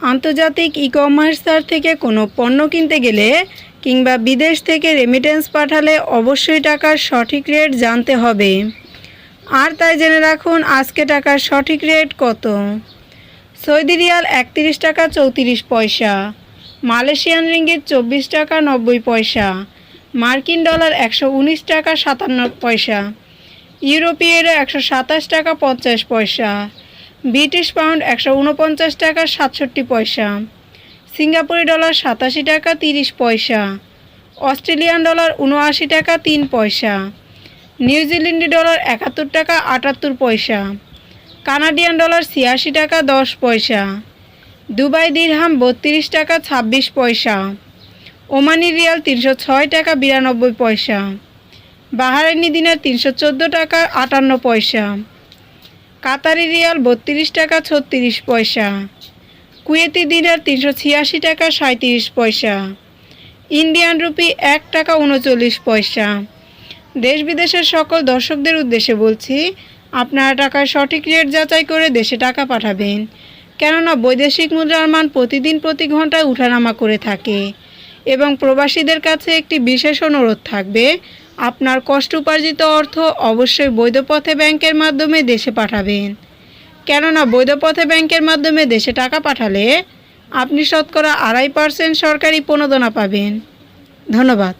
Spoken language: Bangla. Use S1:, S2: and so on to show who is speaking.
S1: আন্তর্জাতিক ই কমার্সার থেকে কোনো পণ্য কিনতে গেলে কিংবা বিদেশ থেকে রেমিটেন্স পাঠালে অবশ্যই টাকার সঠিক রেট জানতে হবে। আর তাই জেনে রাখুন আজকে টাকার সঠিক রেট কত। সৌদি রিয়াল একত্রিশ টাকা চৌত্রিশ পয়সা, মালয়েশিয়ান রিঙ্গিত চব্বিশ টাকা নব্বই পয়সা, মার্কিন ডলার একশো উনিশ টাকা সাতান্ন পয়সা ইউরোপীয় একশো সাতাশ টাকা পঞ্চাশ পয়সা ব্রিটিশ পাউন্ড একশো উনপঞ্চাশ টাকা, সাতষট্টি পয়সা। সিঙ্গাপুরি ডলার সাতাশি টাকা, তিরিশ পয়সা। অস্ট্রেলিয়ান ডলার উনআশি টাকা, তিন পয়সা। নিউজিল্যান্ডি ডলার একাত্তর টাকা, আটাত্তর পয়সা। কানাডিয়ান ডলার ছিয়াশি টাকা, দশ পয়সা। দুবাই দিরহাম বত্রিশ টাকা, ছাব্বিশ পয়সা। ওমানি রিয়াল তিনশো ছয় টাকা, বিরানব্বই পয়সা। বাহারাইনি দিনার তিনশো চোদ্দ টাকা, আটান্ন পয়সা। কাতারি রিয়াল বত্রিশ টাকা ছত্রিশ পয়সা। কুয়েতি দিনার তিনশো ছিয়াশি টাকা সাঁত্রিশ পয়সা। ইন্ডিয়ান রুপি এক টাকা উনচল্লিশ পয়সা। দেশ বিদেশের সকল দর্শকদের উদ্দেশ্যে বলছি, আপনারা টাকার সঠিক রেট যাচাই করে দেশে টাকা পাঠাবেন। কেননা বৈদেশিক মুদ্রার মান প্রতিদিন প্রতি ঘন্টায় উঠানামা করে থাকে এবং প্রবাসীদের কাছে একটি বিশেষ অনুরোধ থাকবে আপনার কষ্ট উপার্জিত অর্থ অবশ্যই বৈধপথে ব্যাংকের মাধ্যমে দেশে পাঠাবেন। কেননা বৈধপথে ব্যাংকের মাধ্যমে দেশে টাকা পাঠালে আপনি শতকরা আড়াই পার্সেন্ট সরকারি প্রণোদনা পাবেন। ধন্যবাদ।